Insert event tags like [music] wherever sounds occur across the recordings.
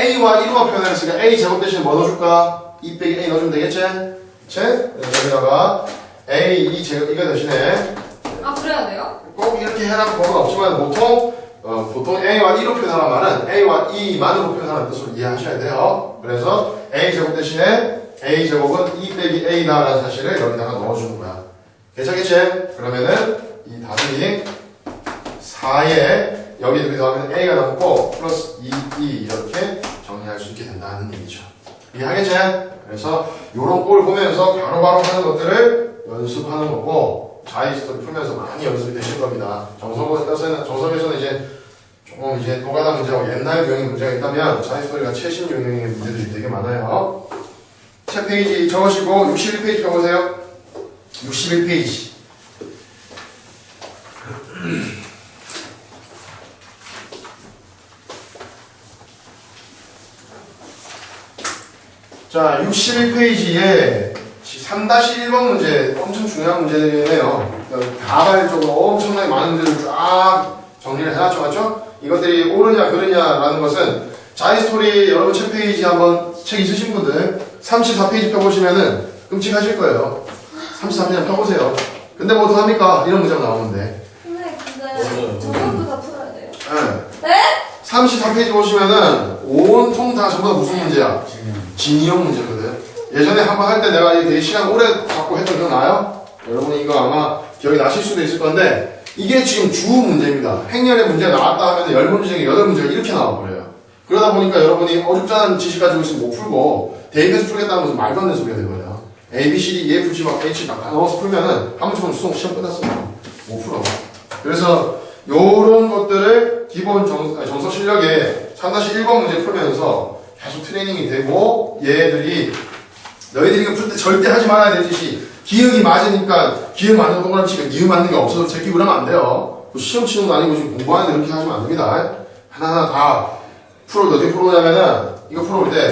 a와 1로 표현했으니까 a 제곱 대신에 뭐 넣어줄까? 2 빼기 a 넣어주면 되겠지? 그치? 여기다가 a 이 제곱 이거 대신에 아 그래야 돼요? 꼭 이렇게 해라는 법은 없지만 보통 어, 보통 a와 1로 표현하는 말은 a와 2만으로 표현하는 뜻으로 이해하셔야 돼요. 그래서 a 제곱 대신에 a 제곱은 2 빼기 a다라는 사실을 여기다가 넣어주는 거야. 괜찮겠지? 그러면은 이 답이 4에 여기 여기 더하면 a가 남고 플러스 2, 2 이렇게 정리할 수 있게 된다는 얘기죠. 이해하겠지? 그래서 이런 꼴 보면서 바로 바로 하는 것들을 연습하는 거고 자이스토리 풀면서 많이 연습이 되실 겁니다. 정석에서는 정석에서는 이제 조금 이제 노가다 문제하고 옛날 유형의 문제가 있다면 자이스토리가 최신 유형의 문제들이 되게 많아요. 책 페이지 적으시고 61페이지 펴보세요. 61페이지. 자, 61페이지에 3-1번 문제 엄청 중요한 문제네요. 다발적으로 엄청나게 많은 문제를 쫙 정리를 해놨죠, 맞죠? 이것들이 옳으냐 그르냐라는 것은 자이스토리 여러분 책 페이지 한번 책 있으신 분들 34페이지 펴보시면은 끔찍하실 거예요. 33페이지 펴보세요. 근데 뭐 어떡합니까? 이런 문제가 나오는데. 33페이지 보시면은 온통 다 전부 다 무슨 문제야? 진이형 문제거든. 예전에 한번 할 때 내가 되게 시간 오래 갖고 했던 기억 나요? 여러분 이거 아마 기억이 나실 수도 있을 건데 이게 지금 주 문제입니다. 행렬의 문제가 나왔다 하면 10문제 중에 8문제가 이렇게 나와버려요. 그러다 보니까 여러분이 어줍잖은 지식 가지고 있으면 못 풀고 대입해서 풀겠다는 것은 말도 안 되는 소리가 되거든요. A, B, C, D, E, F, G 막 H 막 넣어서 풀면은 한 번쯤은 수능 시험 끝났어요. 못 풀어. 그래서 요런 것들을 기본 정, 아니, 정석 실력에 3-1번 문제 풀면서 계속 트레이닝이 되고 얘들이 너희들이 이거 풀 때 절대 하지 말아야 될 짓이 기억이 맞으니까 기억 맞는 동그라미 치니까 기억 맞는 게 없어서 제끼고 그러면 안 돼요. 그 시험 치는 거 아니고 지금 공부하는데 그렇게 하시면 안 됩니다. 하나하나 다 풀어 어떻게 풀어보냐면은 이거 풀어볼 때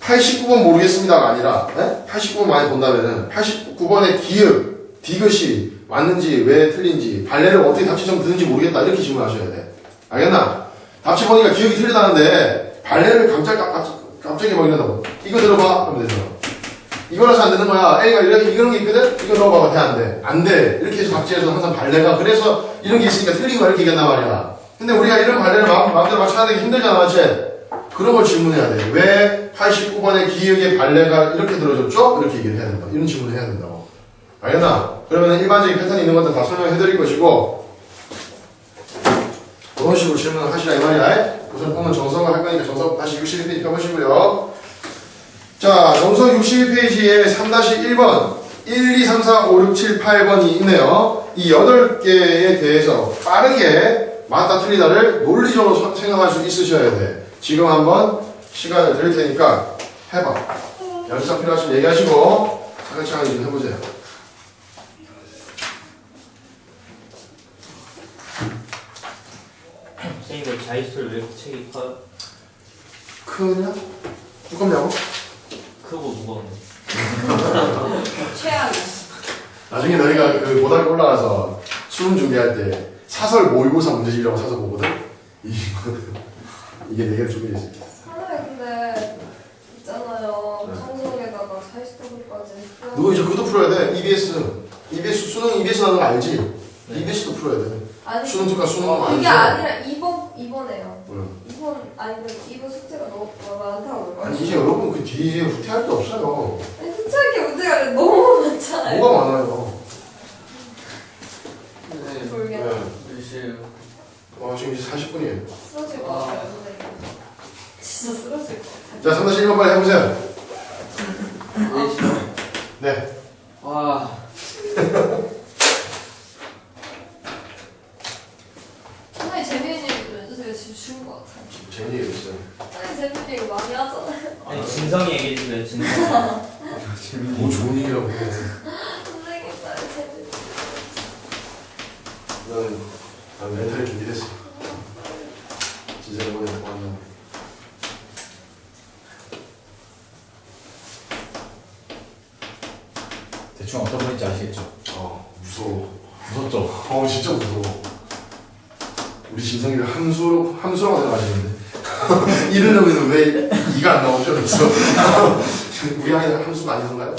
89번 모르겠습니다가 아니라 89번 많이 본다면은 89번의 기억, 디귿이 맞는지 왜 틀린지 발레를 어떻게 답지점 드는지 모르겠다 이렇게 질문하셔야 돼. 알겠나? 답지 보니까 기억이 틀리다는데 발레를 갑자기 갑- 갑자기 뭐 이런다고 이거 들어봐 하면 되죠. 이거라서 안 되는 거야. A가 이렇게 이런 게 있거든. 이거 넣어봐봐 돼안 돼. 안 돼. 이렇게 해서 답지에서 항상 발레가 그래서 이런 게 있으니까 틀린 거 이렇게 얘기한단 말이야. 근데 우리가 이런 발레를 마음, 마음대로 맞춰야 되기 힘들잖아, 맞지? 그런 걸 질문해야 돼. 왜 89번의 기억의 발레가 이렇게 들어졌죠? 이렇게 얘기를 해야 된다. 이런 질문을 해야 된다고. 알겠나? 그러면 일반적인 패턴이 있는 것들 다 설명해 드릴 것이고, 그런 식으로 질문을 하시라 이 말이야. 우선 오늘 정석을 할 거니까 정석 다시 61페이지 펴보시고요. 자, 정석 61페이지에 3-1번, 1, 2, 3, 4, 5, 6, 7, 8번이 있네요. 이 8개에 대해서 빠르게 맞다 틀리다를 논리적으로 서- 생각할 수 있으셔야 돼. 지금 한번 시간을 드릴 테니까 해봐. 연습 필요하시면 얘기하시고 차근차근 좀 해보세요. 선생님 이거 자이스토리 왜 이렇게 책이 커요? 크냐? 두껍냐고? 크고 무거운데 최악이야. 나중에 너희가 그 고등학교 올라가서 수능 준비할 때 사설 모의고사 문제집이라고 사서 보거든? 이- [laughs] 이게 네 개를 준비해 있어. 선생님 근데 있잖아요. 네. 정석에다가 40도까지. 너 이제 그것도 풀어야 돼. EBS. EBS 수능 EBS 나는 거 알지? 네. EBS도 풀어야 돼. 아니 수능 특가 수능 거 이게 알지? 아니라 2번 2번에요. 응. 2번 아니 그 2번 숙제가 너무 많다고요. 아니 이제 여러분 그 뒤에 후퇴할 게 없어요. 아니 숙제할 게 문제가 너무 [laughs] 많잖아요. 뭐가 많아요. 모르겠다. 네. 어, 지금 이제 40분이에요. 쓰러질 것 같아요 선생님. 진짜 쓰러질 것 같아요. 자, 3-1번 빨리 해보세요. 네. 와, [laughs] 선생님 재미있는 얘기 좀 쉬운 것 같아요. 얘기 있어요. 선생님 재밌는 얘기 많이 하잖아요. 아니 진성이 얘기해 주세요 진성 뭐 좋은 얘기라고 해. 선생님 나 재밌. 나는, 난 멘탈이 준비됐어. 진짜 이번에 완전. 대충 어떤 건지 아시겠죠? 어, 무서워. 무섭죠? 어, 진짜 무서워. 우리 진성이를 함수로, 함수라고 생각하시는데. [laughs] 이르려면 왜 이가 안 나오죠? 그래서 [laughs] 우리 아이 함수 많이 한가요?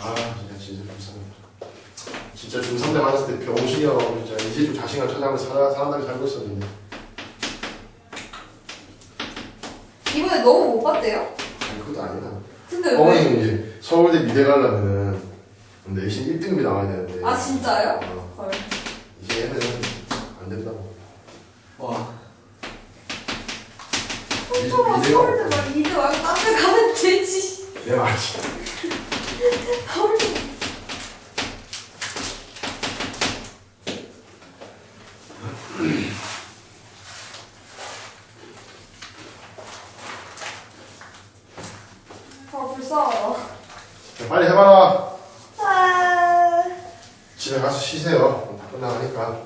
아 진짜 진짜 중3 진짜 중3 때 맞았을 때 병신이라고 진짜 이제 좀 자신감 찾아가면서 살아, 사람들이 살고 있었는데 이번에 너무 못 봤대요? 아니 그것도 아니다 근데 왜? 어머님 이제 서울대 미대 가려면 은 내신 1등급이 나와야 되는데 아 진짜요? 어, 헐. 이제 얘는 안 된다고 와. 홈토가 미대가 서울대 말 이제 말고 딴데 가면 되지. 내 말이지 서울대. 아 불쌍하다. 자, 빨리 해봐라 아. 집에 가서 쉬세요 다 끝나가니까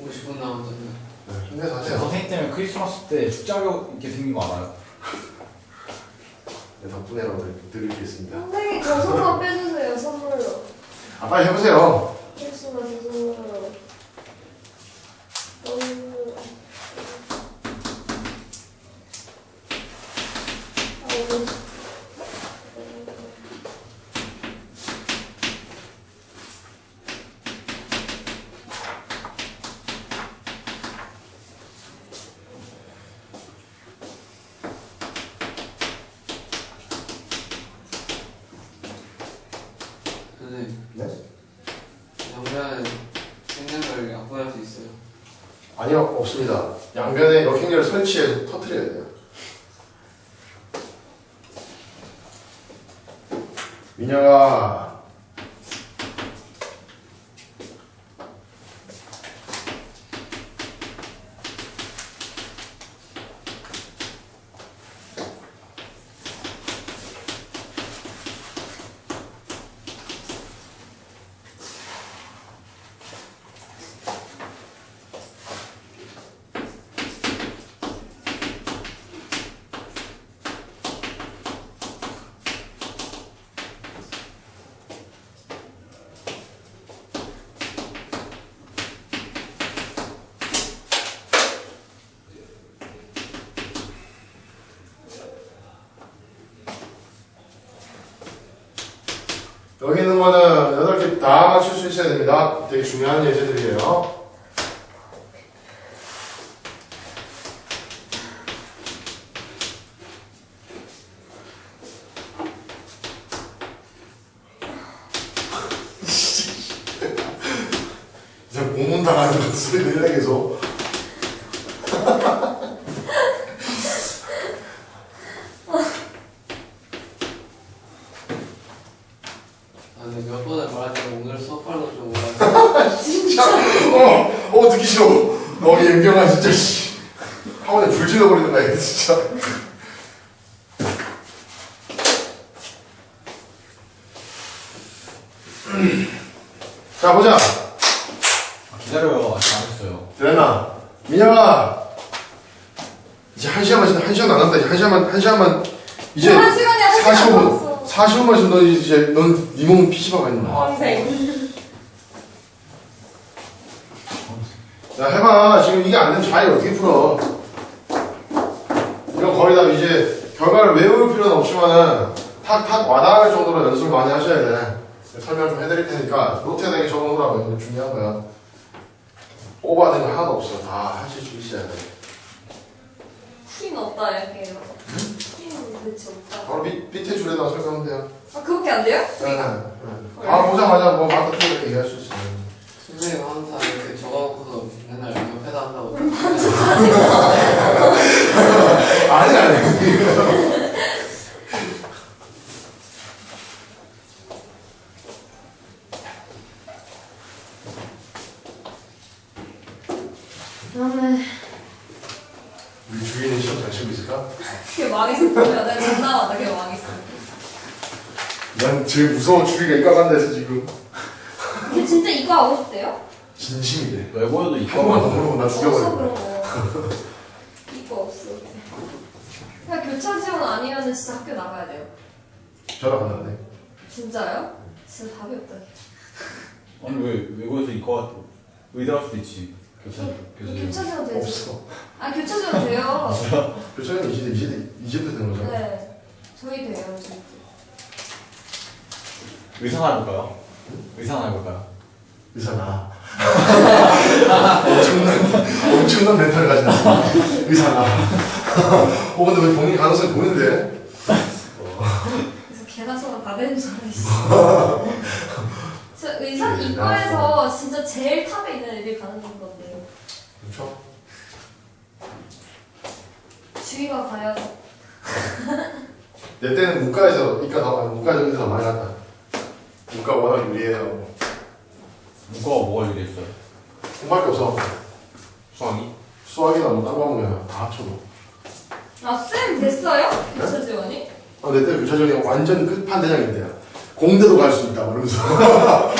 50분 남았잖아요. 네, 힘내서 제 하세요 선생님 때문에 크리스마스 때 숫자로 이렇게 생긴 거 알아요? 네, 덕분에라도 드리겠습니다 선생님 저 손만 빼주세요 선물로. 아 빨리 해보세요 크리스마스 선물로. 너무. 아이고. 선생님, 네? 양변에 생년월 약분할 수 있어요. 아니요 없습니다. 양변에 역행렬을 설치해서 터트려야 돼요. 민혁아 여기 있는 거는 8개 다 맞출 수 있어야 됩니다. 되게 중요한 예제들이에요 이제 공문 당하는 것 소리 들려 계속 아, 근데 몇 번을 말하지만 오늘 수업하는 거좀 오라. 진짜 어, 어 듣기 싫어 어 연경아 진짜 씨 학원에 불 질러버리는 거야 진짜 자 보자. 아, 기다려요. 아직 안 했어요. 됐나 민혁아! 이제 한 시간만 지나 한 시간 안 남다. 이제 한 시간만 한 시간만 이제 한 시간이 한 시간 45분 남았어. 45분만 지금 너 이제 넌네몸 PC방 가 있는 거야. 평생. 야 해봐. 지금 이게 안 되면 자기를 어떻게 풀어? 이거 거의 다 이제 결과를 외울 필요는 없지만은 탁탁 와닿을 정도로 연습을 많이 하셔야 돼 설명 좀 해드릴 테니까 노트에다가 적어놓으라고 이거 중요한 거야 오버하는 거 하나도 없어 다 하실 수 있어야 돼퀸 없다 이렇게요. 퀸 대체 없다. 바로 밑, 밑에 줄에다가 설명하면 돼요 아 그렇게 안 돼요? 네, 네. 다 보자마자 뭐 마트 틀리게 얘기할 수 있어요 선생님 항상 이렇게 적어놓고서 맨날 옆에다 한다고. [laughs] [laughs] 아니 아니 다음에 우리 주위에는 시험 잘 치고 있을까? 그게 망했어. 보면 내가 장난하다 그게 망했어. 난 제일 무서운 주위가 이과 간다해서 지금 근데 진짜 이거 하고 싶대요? 진심이래 외고에도 한 번만 더 있고. 물어보면 나 없어 죽여버릴 그런 거야 거. 이거 없어. 그냥 교차 지원 아니면은 진짜 학교 나가야 돼요. 전화 받았네 진짜요? 진짜 답이 없다. 아니 왜 외고에서 이과 의대 할 수도 있지. 교사 교수. 교차 지원 되죠? 없어. 아 교차 지원 돼요. 교차는 이제 이제 이제부터 되는 거죠. 네. 저희 돼요. 저희. 의상 해볼까요? 의상 해볼까요? 의사나. 엄청난 엄청난 멘탈을 가진 의사나. 어 근데 왜 본인 가능성이 보이는데? 그래서 소나 다 되는 줄 알았어. 저 의사 이과에서 진짜 제일 탑에 있는 애들이 가는 건데요. 그렇죠. 주위가 과연 내 때는 문과에서 이과 더 문과 쪽에서 많이 갔다. 문과 워낙 유리해요. 문과가 뭐가 유리했어요? 공부할 게 없어. 수학이? 수학이나 뭐딴 과목이나 다 합쳐도. 아쌤 됐어요? 교차 지원이? 아, 내때 교차전이 완전 끝판대장인데요. 공대도 갈 수 있다, 그러면서. [laughs]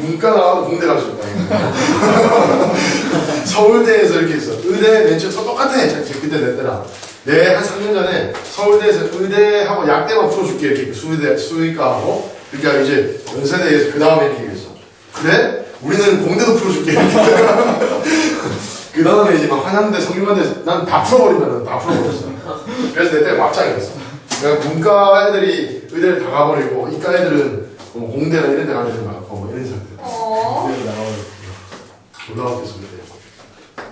문과 나와도 공대 갈 수 있다. [laughs] 서울대에서 이렇게 있어. 의대 맨 처음 똑같아. 제- 제 그때 내 때랑. 내 한 3년 전에 서울대에서 의대하고 약대만 풀어줄게. 이렇게 수의대, 수의과하고. 그러니까 이제 연세대에서 그 다음에 이렇게 얘기했어. 그래? 우리는 공대도 풀어줄게. [laughs] 그 다음에 이제 막 한양대, 성균관대 난 다 풀어버리면 다 풀어버렸어. 그래서 내 때 막장이었어. 그러니까 문과 애들이 의대를 다 가버리고 이과 애들은 뭐 공대나 이런 데 가는 거야. 뭐 이런 상태. 어. 의대로 나가버렸어요. 고등학교에서 그때.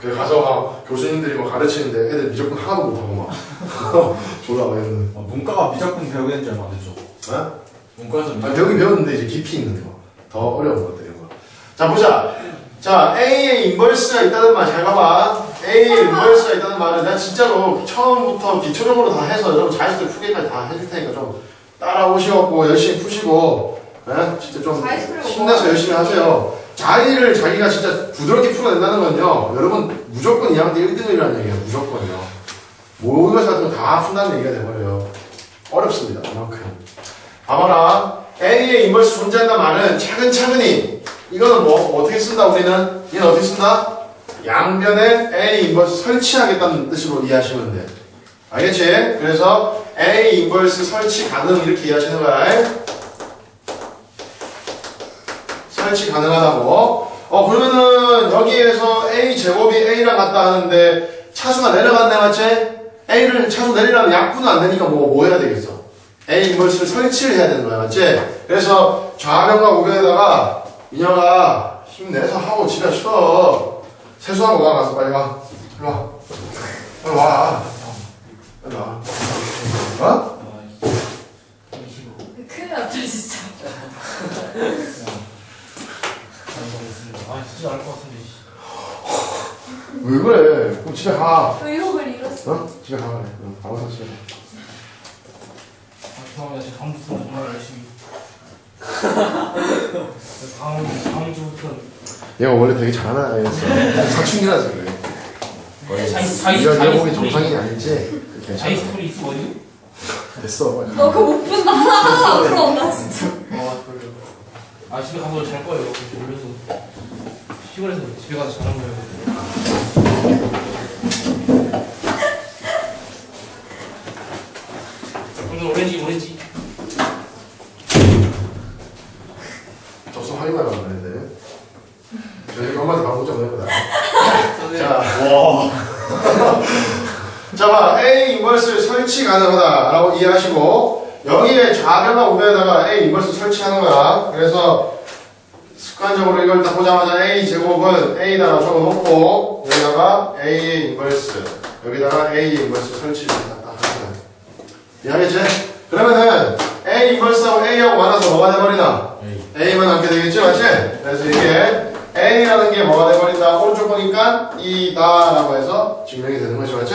그래 가서 막 교수님들이 막 가르치는데 애들 무조건 하나도 못하고 막 [laughs] 졸라 막 이러는. 아, 문과가 미적분 배우게 된지 얼마 안 됐죠? 어? 문과에서 아, 배우긴 배웠는데 이제 깊이 있는 거. 더 어려운 것들 이런 거. 자 보자. 자 A의 인버스가 있다는 말 잘 봐봐. A의 인버스가 있다는 말은 내가 진짜로 처음부터 기초적으로 다 해서 여러분 자연스레 푸기까지 다 해줄 테니까 좀 따라오시고 열심히 푸시고 예? 진짜 좀 힘내서 열심히 하세요. 자리를 자기가 진짜 부드럽게 풀어낸다는 건요. 여러분 무조건 2학년 때 1등이라는 얘기예요. 무조건요. 모의고사 같은 거 다 푼다는 얘기가 돼버려요. 어렵습니다. 그만큼. 봐봐라. A의 인버스 존재한다 말은 차근차근히 이거는 뭐 어떻게 쓴다 우리는 얘는 어떻게 쓴다? 양변에 A 인버스 설치하겠다는 뜻으로 이해하시면 돼. 알겠지? 그래서 A 인버스 설치 가능 이렇게 이해하시는 거야. 설치 가능하다고. 어 그러면은 여기에서 A 제곱이 A랑 같다 하는데 차수가 내려갔네 맞지? A를 차수 내리려면 약분은 안 되니까 뭐, 뭐 해야 되겠어? A 인버스를 설치를 해야 되는 거야 맞지? 그래서 좌변과 우변에다가 민혁아 힘내서 하고 집에 쉬어 세수하고 와 가서 빨리 와 일로 와 빨리 와 빨리 와 어? 큰일 났다 진짜. 아 진짜 알 것 같은데. 씨. 왜 그래 그럼 집에 가 의욕을 잃었어. 어? 집에 가 그래 응, 가서 집에 가. 아 죄송합니다. 제가 다음부터 정말 열심히. [laughs] 다음 다음 주부터 얘가 원래 되게 잘하는 애였어 사춘기라서 그래 원래 자이- 네가 자이 스토리. 정상이 아니지 괜찮아 자이스토리 있으거든요. 됐어 빨리. 너 그거 못 본다. 앞으로 온다 진짜. 아 그래요. 아 집에 가서 잘 거예요. 졸려서 시골에서 집에 가서 자는 거예요. 오늘 오렌지 오렌지. 접수 확인하라고 그랬는데 저희 엄마한테 방송 좀 해보자 선생님 자, 와. 자, 봐. A 인버스를 설치 가능하다 라고 이해하시고 여기에 좌변과 우변에다가 A 인버스 설치하는 거야. 그래서 습관적으로 이걸 딱 보자마자 A 제곱은 A에다가 적어놓고 여기다가 A 인버스 여기다가 A 인버스 거야. 이해하겠지? 그러면은 A 인버스하고 A하고 만나서 뭐가 돼버리나? A. A만 남게 되겠죠, 맞지? 그래서 이게 A라는 게 뭐가 돼버린다? 오른쪽 보니까 이다 라고 해서 증명이 되는 거죠, 맞지?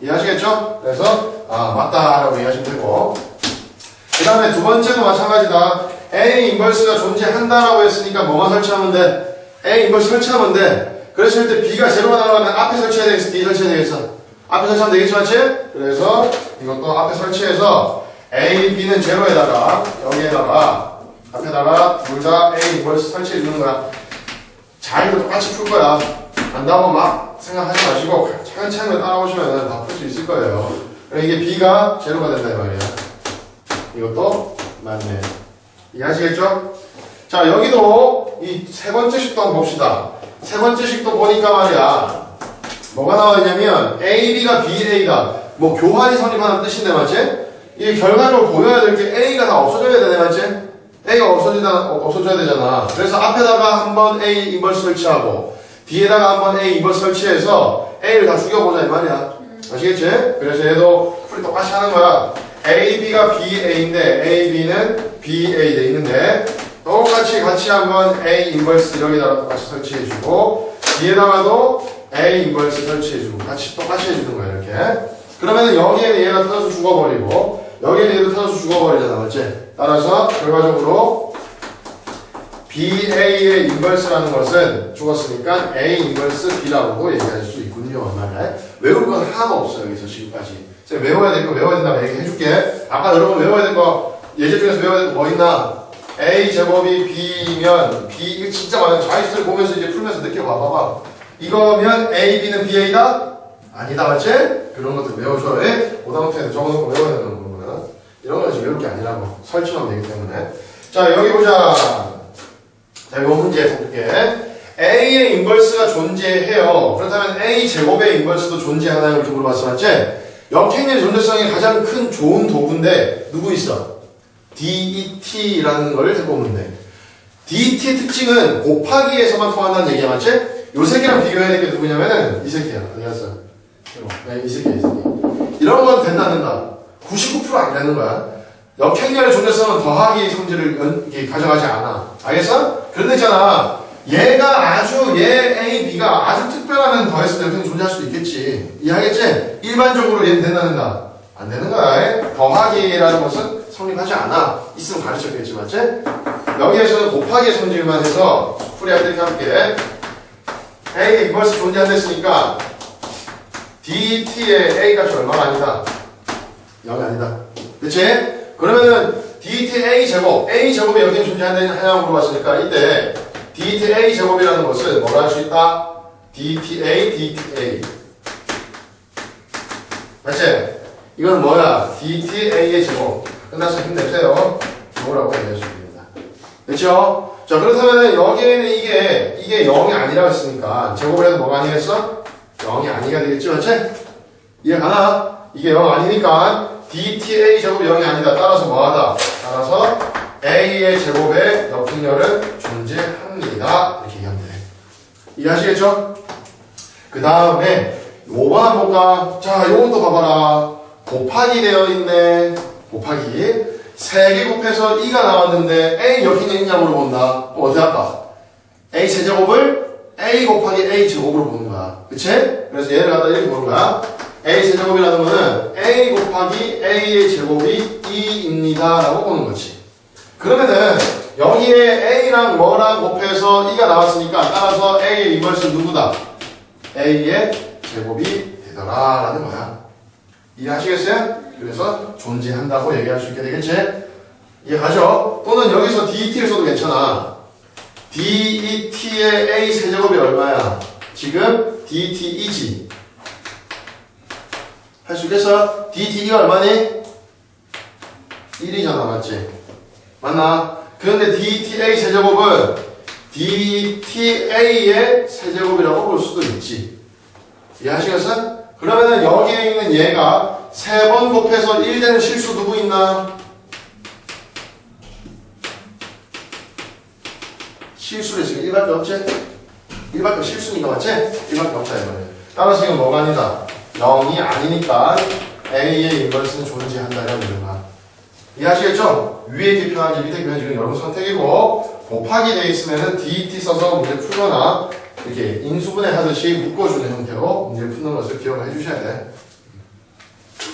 이해하시겠죠? 그래서 아 맞다 라고 이해하시면 되고 그 다음에 두 번째도 마찬가지다. A 인버스가 존재한다 라고 했으니까 뭐만 설치하면 돼? A 인버스 설치하면 돼. 그랬을 때 B가 제로가 나오면 앞에 설치해야 되겠어? D 설치해야 되겠어? 앞에 설치하면 되겠지, 맞지? 그래서 이것도 앞에 설치해서 A, B는 제로에다가 여기에다가 앞에다가 둘 다 A 인버스 설치해 주는 거야. 자기도 똑같이 풀 거야. 안다고 막 생각하지 마시고 차근차근 따라오시면 다 풀 수 있을 거예요. 그럼 이게 B가 제로가 된다 이 말이야. 이것도 맞네. 이해하시겠죠? 자, 여기도 이 세 번째 식도 한번 봅시다. 세 번째 식도 보니까 말이야. 뭐가 나와 있냐면 A, B가 B, A다. 뭐 교환이 성립하는 뜻인데 맞지? 이게 결과적으로 보여야 될 게 A가 다 없어져야 되네 맞지? A가 없어지다 어, 없어져야 되잖아. 그래서 앞에다가 한번 A 인벌스 설치하고 뒤에다가 한번 A 인벌스 설치해서 A를 다 죽여보자 이 말이야. 아시겠지? 그래서 얘도 풀이 똑같이 하는 거야. A, B가 B, A인데 A, B는 B, A 돼 있는데 똑같이 같이 한번 A 인벌스 여기다가 똑같이 설치해주고 뒤에다가도 A 인벌스 설치해주고 같이 똑같이 해주는 거야 이렇게. 그러면 여기에는 얘가 터져서 죽어버리고 여기에는 얘도 터져서 죽어버리잖아 맞지? 따라서 결과적으로 BA의 인벌스라는 것은 죽었으니까 A 인벌스 B라고 얘기할 수 있군요. 말에 외울 건 하나도 없어요. 여기서 지금까지. 제가 외워야 될 거 외워야 된다고 얘기해줄게. 아까 여러분 외워야 될 거 예제 중에서 외워야 될 거 뭐 있나? A 제곱이 B면 B 이거 진짜 많아요. 자이스를 보면서 이제 풀면서 느껴봐 봐봐. 이거면 A, B는 BA다? 아니다 맞지? 그런 것들 외워줘야 돼. 오다노트에 적어놓고 외워야 되는 거구나. 이런 거는 지금 외울 게 아니라고 설치만 되기 때문에. 자 여기 보자. 자, 요 문제 볼게. A의 인벌스가 존재해요. 그렇다면 A 제곱의 인벌스도 존재하나요? 이렇게 물어봤어, 맞지? 역행의 존재성이 가장 큰 좋은 도구인데 누구 있어? DET라는 걸 해보면 돼. DET의 특징은 곱하기에서만 통한다는 얘기야, 맞지? 요 새끼랑 비교해야 될 게 누구냐면은 이 새끼야. 갔어? 네, 이 새끼야, 이 새끼. 이런 건 된다, 안 된다? 99%안 되는 거야. 역행렬의 존재성은 더하기 성질을 연- 가져가지 않아. 알겠어? 그런데 있잖아. 얘가 아주 얘 A, B가 아주 특별하면 더했을 때 역행이 존재할 수도 있겠지. 이해하겠지? 일반적으로 얘는 된다, 된다? 안 되는 거야. 더하기라는 것은 성립하지 않아. 있으면 가르쳤겠지, 맞지? 여기에서는 곱하기의 성질만 해서 풀이할 때 할게. A 인버스 존재한다 했으니까 DT의 A 값이 얼마가 아니다. 0이 아니다. 그치? 그러면은 DT A 제곱, A 제곱이 여기에 존재하냐고 물어봤으니까 이때 DT A 제곱이라는 것을 뭐라 할 수 있다? DTA, DTA. 맞지? 이건 뭐야? DTA의 제곱. 끝나서 힘내세요. 뭐라고 얘기할 수 있습니다. 그렇죠? 자 그렇다면 여기에는 이게 이게 0이 아니라고 했으니까 제곱을 해도 뭐가 아니겠어? 0이 아니가 되겠지 맞지? 이해 가나? 이게 0 아니니까 DTA 제곱이 0이 아니다. 따라서 뭐하다? 따라서 A의 제곱의 역행렬은 존재합니다. 이렇게 얘기하면 돼. 이해하시겠죠? 그 다음에 5번 한번 볼까? 자, 요것도 봐봐라. 곱하기 되어 있네. 곱하기. 3개 곱해서 2가 나왔는데 A 역행렬 있냐 물어본다. 어떻게 할까? A 세제곱을 A 곱하기 A 제곱으로 보는 거야. 그치? 그래서 얘를 갖다 이렇게 보는 거야. A 세제곱이라는 거는 A 곱하기 A의 제곱이 2입니다. 라고 보는 거지. 그러면은 여기에 A랑 뭐랑 곱해서 2가 나왔으니까 따라서 A의 인벌스 누구다? A의 제곱이 되더라. 라는 거야. 이해하시겠어요? 그래서 존재한다고 얘기할 수 있게 되겠지? 이해가죠? 또는 여기서 DET를 써도 괜찮아. DET의 A 세제곱이 얼마야? 지금 DET이지. 할 수 있겠어? DET가 얼마니? 1이잖아, 맞지? 맞나? 그런데 DETA 세제곱은 DETA의 세제곱이라고 볼 수도 있지. 이해하시겠어? 그러면은 여기에 있는 얘가 세 번 곱해서 1 되는 실수 누구 있나? 실수를 지금 1밖에 없지? 1밖에 실수니까 맞지? 1밖에 없다 이거예요. 따라서 이건 뭐가 아니다. 0이 아니니까 A의 인버스는 존재한다라는 거야. 이해하시겠죠? 위에 표현하지 밑에 표현 지금 여러분 선택이고 곱하기 돼 있으면은 DT 써서 문제 풀거나 이렇게 인수분해 하듯이 묶어주는 형태로 문제 푸는 것을 기억을 해주셔야 돼.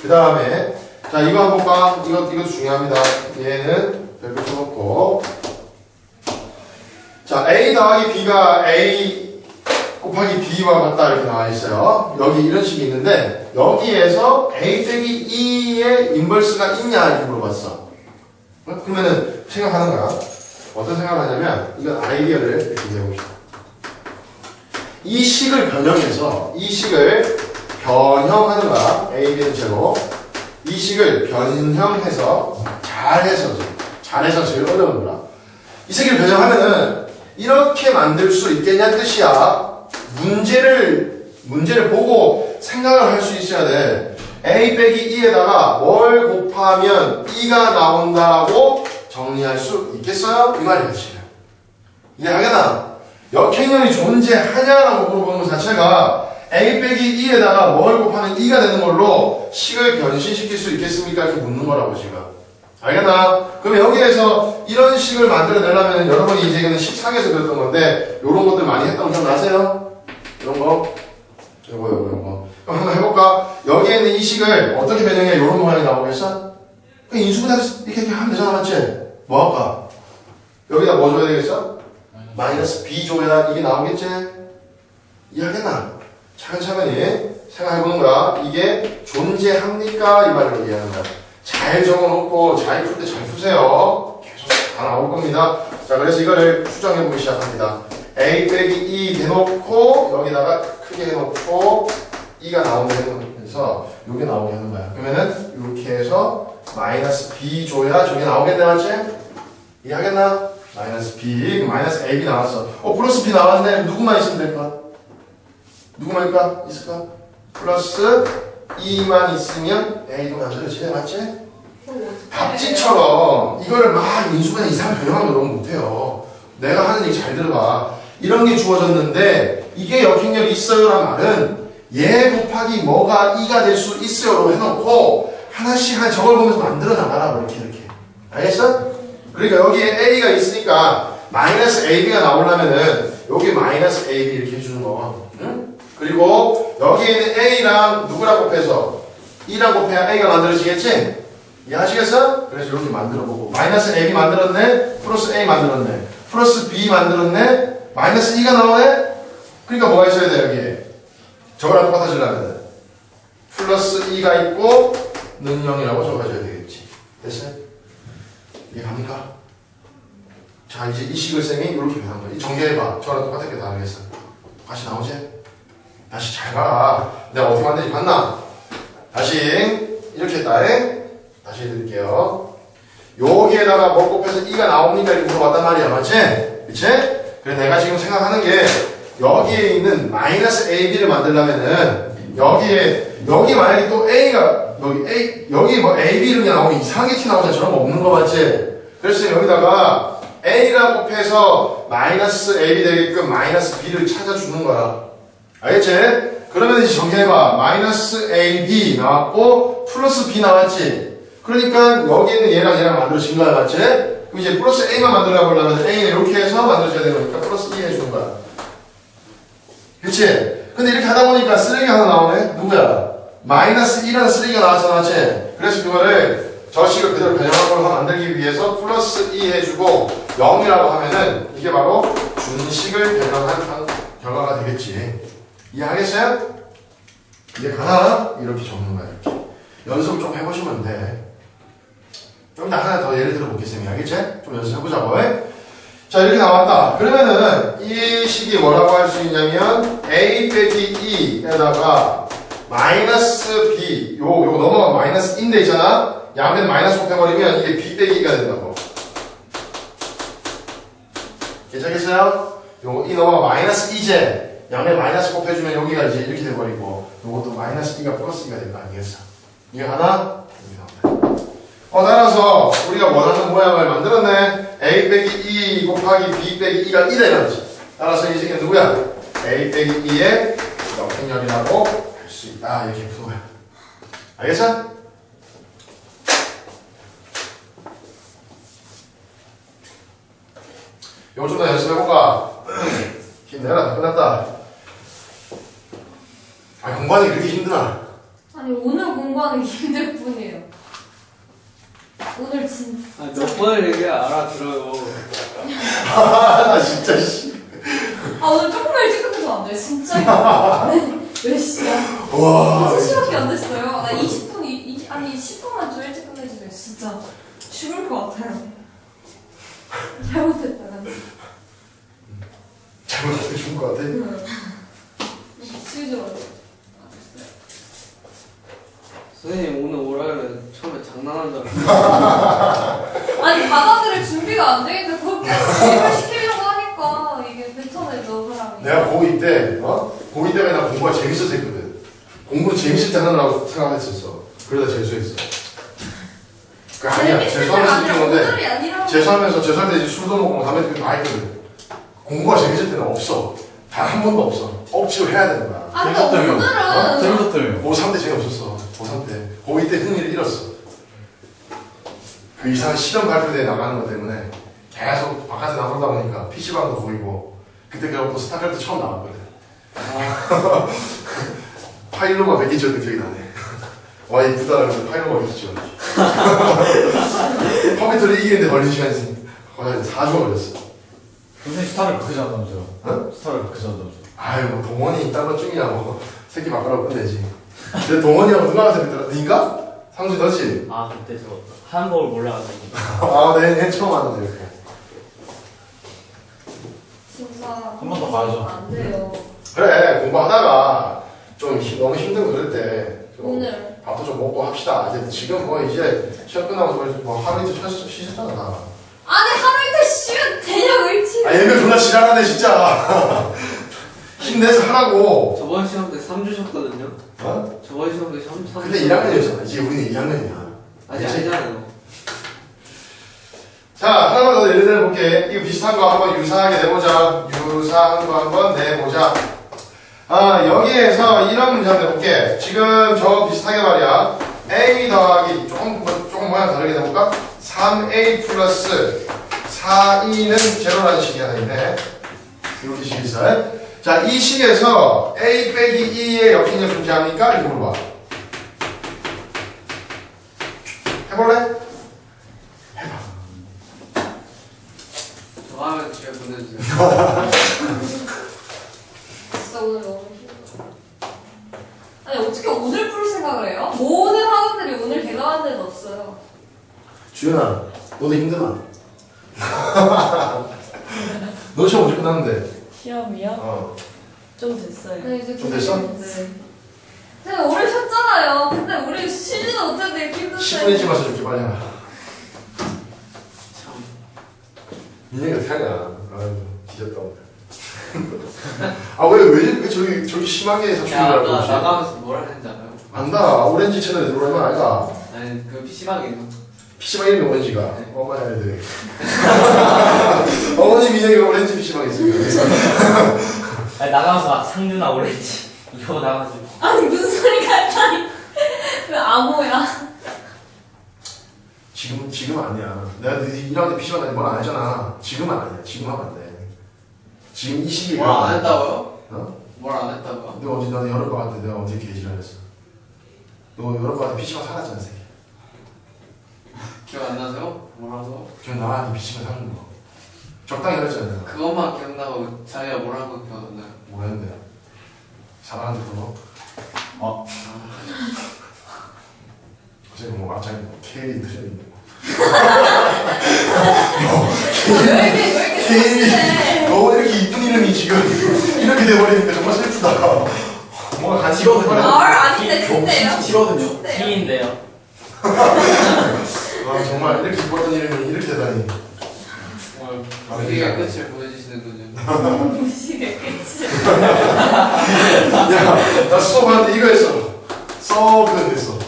그 다음에 자 이거 한번 볼까? 이거 이것도 중요합니다. 얘는 별표 써놓고 자 A 더하기 B가 A 곱하기 B와 같다 이렇게 나와 있어요. 여기 이런 식이 있는데 여기에서 A 빼기 2의 인벌스가 있냐 이렇게 물어봤어. 어? 그러면은 생각하는 거야. 어떤 생각을 하냐면 이건 아이디어를 이렇게 내봅시다. 이 식을 변형해서 이 식을 변형하는 거야. A, B는 제로. 이 식을 변형해서 잘해서 잘해서 제일 어려운 거라. 이 새끼를 변형하면은 이 이렇게 만들 수 있겠냐는 뜻이야. 문제를 문제를 보고 생각을 할 수 있어야 돼. a 빼기 2에다가 뭘 곱하면 2가 나온다라고 정리할 수 있겠어요? 이 말이야 지금. 이해하겠나? 역행렬이 존재하냐라고 물어보는 것 자체가 a 빼기 2에다가 뭘 곱하면 2가 되는 걸로 식을 변신시킬 수 있겠습니까? 이렇게 묻는 거라고 지금. 알겠나? 그럼 여기에서 이런 식을 만들어내려면 여러분이 이제 이거는 14에서 배웠던 건데 이런 것들 많이 했던 거 기억나세요? 이런 거? 요거 요거 요거 그럼 한번 해볼까? 여기에 있는 이 식을 어떻게 변형해? 이런 모양이 나오겠어? 그냥 인수분해해서 이렇게, 이렇게 하면 되잖아 맞지? 뭐 할까? 여기다 뭐 줘야 되겠어? 마이너스 b 줘야 이게 나오겠지? 이해하겠나? 차근차근히 생각해보는 거야. 이게 존재합니까? 이 말을 얘기하는 거야. 잘 적어놓고 잘 풀 때 잘 푸세요. 계속 다 나올 겁니다. 자, 그래서 이거를 수정해보기 시작합니다. a 빼기 2 해놓고 여기다가 크게 해놓고 2가 나오게 해서 이게 나오게 하는 거야. 그러면은 이렇게 해서 마이너스 b 줘야 저게 나오겠네 맞지? 이해하겠나? 마이너스 b 마이너스 ab 나왔어. 어 플러스 b 나왔네. 누구만 있으면 될까? 누구만 일까? 있을까? 플러스 2만 있으면 a도 만들어지네 맞지? 박지처럼 이거를 막 인수분해 이상 변형하면 너무 못해요. 내가 하는 얘기 잘 들어봐. 이런 게 주어졌는데 이게 역행렬이 있어요란 말은 얘 곱하기 뭐가 2가 될 수 있어요로 해놓고 하나씩 한 저걸 보면서 만들어 나가라고 이렇게 이렇게. 알겠어? 그러니까 여기에 a가 있으니까 마이너스 ab가 나오려면은 여기 마이너스 ab 이렇게 해주는 거. 응? 그리고 여기에 있는 a랑 누구랑 곱해서 2랑 곱해야 a가 만들어지겠지? 이해하시겠어? 그래서 이렇게 만들어보고 마이너스 ab 만들었네 플러스 a 만들었네 플러스 b 만들었네 마이너스 2가 나오네 그러니까 뭐가 있어야 돼 여기에 저거랑 똑같아지려면 플러스 2가 있고 는 0이라고 적어줘야 되겠지 됐어요? 이해 갑니까? 자 이제 이 식을 쌤이 이렇게 변한 거야 이 정리해봐 저랑 똑같게 다 하겠어 다시 나오지? 다시 잘 봐 내가 어떻게 만드는지 봤나? 다시 이렇게 했다 에 다시 해드릴게요. 여기에다가 뭐 곱해서 2가 나옵니까? 이렇게 물어봤단 말이야. 맞지? 그치? 그래, 내가 지금 생각하는 게 여기에 있는 마이너스 AB를 만들려면은 여기에, 여기 만약에 또 A가, 여기 A, 여기 뭐 AB 이름이 나오면 이상하게 티 나오잖아. 저런 거 없는 거 맞지? 그래서 여기다가 A랑 곱해서 마이너스 AB 되게끔 마이너스 B를 찾아주는 거야. 알겠지? 그러면 이제 정리해봐. 마이너스 AB 나왔고, 플러스 B 나왔지? 그러니까 여기는 얘랑 얘랑 만들어진 거야, 맞지? 그럼 이제 플러스 A만 만들어 보려면 A는 이렇게 해서 만들어줘야 되는 거니까 플러스 2 해주는 거야. 그치? 근데 이렇게 하다 보니까 쓰레기 하나 나오네? 누구야? 마이너스 2라는 쓰레기가 나왔잖아, 맞지? 그래서 그거를 저 식을 그대로 걸로 만들기 위해서 플러스 2 해주고 0이라고 하면은 이게 바로 준식을 변형한 결과가 되겠지. 이해하겠어요? 이해 가나? 이렇게 적는 거야, 이렇게. 연습 좀 해보시면 돼. 좀 이따 하나 더 예를 들어 볼겠습니다. 알겠지? 좀 연습해보자고. 자, 이렇게 나왔다. 그러면은 이 식이 뭐라고 할 수 있냐면 a 빼기 2에다가 마이너스 b 요, 요거 넘어가면 마이너스 인데 있잖아? 양면 마이너스 곱해버리면 이게 b 빼기 2가 된다고. 괜찮겠어요? 요거 이 넘어가 마이너스 2제 양면 마이너스 곱해주면 여기가 이제 이렇게 돼버리고 요것도 마이너스 2가 플러스 2가 된거 아니겠어? 이게 하나? 어, 따라서 우리가 원하는 모양을 만들었네. a 빼기 2 곱하기 b 빼기 2가 2다 이거지. 따라서 이 식은 누구야? a 빼기 2의 역행렬이라고 할 수 있다. 이렇게 푸는 거야. 알겠어? 좀더 연습해볼까? [clears throat] 힘내라. 다 끝났다. 아, 공부하는 게 그렇게 힘드나? 아니 오늘 공부하는 게 힘들 뿐이에요. 오늘 진짜 아, 몇 번을 얘기해 알아들어요. 아, [laughs] 나 진짜, 씨. 아 오늘 조금만 일찍 끝내서 안 돼. 진짜 이거 [laughs] 네, 몇 시야? 와. 6시밖에 안 됐어요. 나 20분 이, 이, 아니 10분만 좀 일찍 끝내주세요. 진짜 죽을 것 같아요. 잘못했다. 나 잘못해서 죽을 것 같아. 지우지 말고. 선생님 오늘 오라 그래 처음에 장난한 줄 알았어. 아니 받아들일 준비가 안 되니까 그렇게 준비를 시키려고 하니까 고2 때, 어? 고2 때가 나 공부가 재밌어서 했거든. 공부는 재밌을 때 하느라고 생각했었어. 그러다 재수했어. 그 아니야. 재수하면서 느낀 건데. 재수하면서, 재수할 때 이제 술도 먹고 담배 피우고 다 했거든. 공부가 재밌을 때는 없어. 단 한 번도 없어. 억지로 해야 되는 거야. 아 근데 재밌었다며. 오늘은 재밌었다며. 고3 때 재미없었어. 고3 때. 고2 때 흥미를 잃었어. 그 이상한 실험 발표대에 나가는 것 때문에 계속 바깥에 나가다 보니까 PC방도 보이고 그때 그래갖고 스타크래프트 처음 나왔거든. [laughs] 파일로가 100개 지었던 기억이 나네. 와, 이쁘다. 그래서 파일로가 100개 지었네. [laughs] 컴퓨터를 이기는데 걸린 시간이 거의 한 4주가 걸렸어. 선생님 스타를 그렇게 잘한다면서요? 어? 스타를 그렇게 잘한다면서요? 아유, 뭐 동원이 딴거 중이야, 뭐. 새끼 바꾸라고 끝내지. 근데 동원이하고 누가 와서 믿더라? 니가? 상수 너지? 아 그때 저 한복을 몰라가지고 아, 내, 내 처음 왔는데, 이렇게. 진짜 한번더 가야죠. 안 돼요. 그래, 공부하다가 좀 힘- 너무 힘들고 그럴 때. 좀 오늘 밥도 좀 먹고 합시다. 이제 지금 뭐 이제 시험 끝나고 뭐 하루 이틀 쉬었, 쉬셨잖아, 다. 아니 하루 존나 지랄하네, 진짜. [laughs] 힘내서 하라고. 저번 시험 때 3주 쉬었거든요. 어? 저번 시험 때 3, 3주. 근데 1학년이었잖아. 이제 우리는 2학년이야. 아직 아니잖아요. 자, 하나만 더 예를 들어볼게. 이거 비슷한 거 한번 유사하게 내보자. 유사한 거 한번 내보자. 아, 여기에서 이런 문제 한번 내볼게. 지금 저 비슷하게 말이야. a 더하기 조금, 뭐- 조금 모양 다르게 내볼까? 3a 플러스 4e는 제로라는 식이 하나 있네. 이렇게 식이 있어. 자, 이 식에서 a 빼기 e의 역행이 존재합니까? 이렇게 물어봐. 해볼래? 저 하면 집에 보내주세요. [laughs] 진짜 오늘 너무 힘들어. 아니 어떻게 오늘 풀 생각을 해요? 모든 학원들이 오늘 개강한 데는 없어요. 주연아, 너도 힘드나? [laughs] 너 시험 언제 끝났는데? 시험이요? 어. 좀 됐어요. 네 이제 좀 됐어? 네. 근데 오래 쉬었잖아요. 근데 우리 쉬지도 못했는데 이렇게 힘든데. 10분 일찍 와서 좀 빨리 하라. 참. 니네가 어떻게 하냐. 아유, 뒤졌다, 오늘. [laughs] 아, 왜, 왜, 왜 저기, 저기 심하게 사춘기 제가 하고 아까 혹시? 나가면서 뭐라 했는지 알아요? 안다. 오렌지 채널에 들어오면 알까? 아니 그 PC방에서 PC방 이름이 오렌지가. 어머니 아이들. [laughs] 어머니 민영이가 오렌지 PC방에 있어요. 아니, 나가면서 막 상류나 오렌지 이거 나가지고 아니 무슨 소리가 있다니. 왜 암호야? 지금, 지금 아니야. 내가 이랑한테 PC방 다니 뭘안 했잖아. 지금은 아니야. 지금 하면 안 돼. 지금 이 시기에. 뭘 안 했다고요? 어? 뭘 안 했다고요? 너 어제 나는 여름 방학 때 내가 언제 개지랄 했어? 너 여름 방학 때 PC방 살았잖아, 새끼. 기억 안 나세요? 뭐라고? 저 나한테 PC방 사는 거. 적당히 그랬잖아. 그것만 기억나고 자기가 뭐라고 기억 안 나요? 뭐랬는데? 사랑하는 그거. 어? 어제 뭐 아차리 뭐 케일이. [laughs] 왜 이렇게 왜 이렇게 케일이? 너 이렇게 이쁜 이름이 지금 이렇게 돼버리니까 정말 슬프다. 뭔가 간지거든요. 아 아닌데 근데요? 싫거든요. 근데요? T인데요 아 정말 이렇게 이뻤던 이름이 이렇게 되다니. 어, 우리가 끝을 보여주시는 거죠. [laughs] 무식의 끝이. 야, 나 수업 하는데 이거 했어. 써 그거 했어.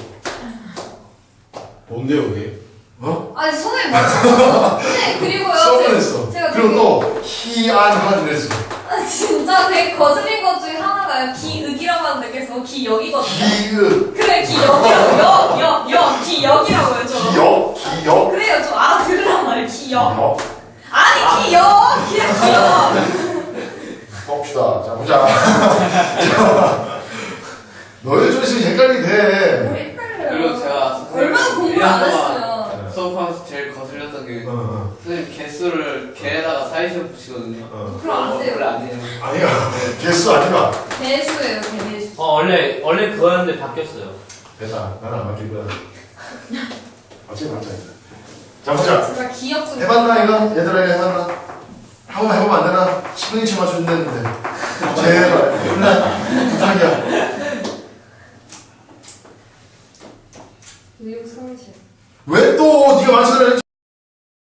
뭔데요, 그게? 어? 아니 선생님 맞죠? 네 그리고요. [laughs] 써그 제가- 했어. 제가 그리고 또 희안하기로 했어. 아, 진짜 되게 거슬린 것 중에 하나가요. 기읍이라고 하는데 그래서 기역이거든요. 기읍, 그래 기역이라고 역역역 기역이라고요 저. 기역, 기역, 그래요 좀 알아들으란 말이에요 기역. 기역. 아니 기역 기역 기역. 봅시다. 자 보자. 자, 너희들 좀 있으면 헷갈리게 돼. 뭐 헷갈려요. 그리고 제가 얼마나 공부를 안 했어요. 수업하면서 제일 거슬렸던 게 어, 어, 선생님 개수를 개에다가 사이시로 붙이거든요. 어. 그럼 안 돼요. 원래 안 돼요. 아니야. 개수 아니가. 대수예요 대수. 어 원래 원래 그거였는데 바뀌었어요 됐다. 나는 안 맡길 거야. 어차피 맞자. 자 보자. 제가 기억 좀. 해봤나 이거? 얘들아 이거 해봤나? 한 번만 해보면 안 되나? 10분 일치 맞춰준다는데. 제발. 부탁이야. 의욕 상실. 왜 또 네가 맞춰달라